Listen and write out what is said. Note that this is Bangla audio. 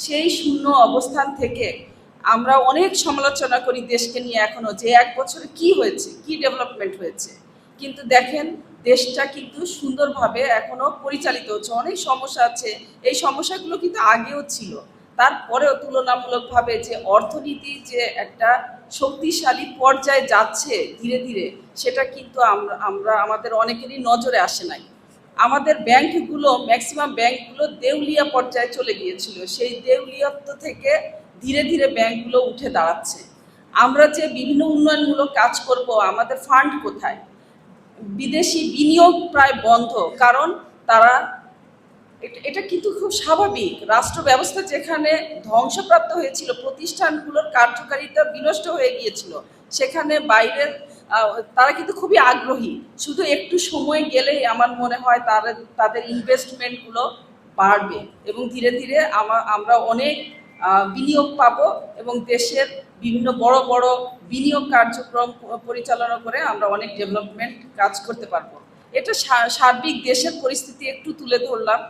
সেই শূন্য অবস্থান থেকে আমরা অনেক সমালোচনা করি দেশকে নিয়ে এখনও যে এক বছরে কি হয়েছে, কি ডেভেলপমেন্ট হয়েছে। কিন্তু দেখেন, দেশটা কিন্তু সুন্দরভাবে এখনও পরিচালিত হচ্ছে। অনেক সমস্যা আছে। এই সমস্যাগুলো কিন্তু আগেও ছিল। তারপরেও তুলনামূলকভাবে যে অর্থনীতি যে একটা শক্তিশালী পর্যায়ে যাচ্ছে ধীরে ধীরে, সেটা কিন্তু আমরা আমরা, আমাদের অনেকেরই নজরে আসে নাই। আমাদের ব্যাংকগুলো ম্যাক্সিমাম ব্যাংকগুলো দেউলিয়া পর্যায়ে চলে গিয়েছিল। সেই দেউলিয়ত্ব থেকে ধীরে ধীরে ব্যাংকগুলো উঠে দাঁড়াচ্ছে। আমরা যে বিভিন্ন উন্নয়নমূলক কাজ করব, আমাদের ফান্ড কোথায়? বিদেশি বিনিয়োগ প্রায় বন্ধ, কারণ তারা এটা- কিন্তু খুব স্বাভাবিক। রাষ্ট্র ব্যবস্থা যেখানে ধ্বংসপ্রাপ্ত হয়েছিল, প্রতিষ্ঠানগুলোর কার্যকারিতা বিনষ্ট হয়ে গিয়েছিল, সেখানে বাইরের তারা কিন্তু খুবই আগ্রহী। শুধু একটু সময় গেলেই আমার মনে হয় তারা, তাদের ইনভেস্টমেন্টগুলো বাড়বে এবং ধীরে ধীরে আমা- আমরা অনেক বিনিয়োগ পাব এবং দেশের বিভিন্ন বড় বড় বিনিয়োগ কার্যক্রম পরিচালনা করে আমরা অনেক ডেভেলপমেন্ট কাজ করতে পারব। এটা সার্বিক দেশের পরিস্থিতি একটু তুলে ধরলাম।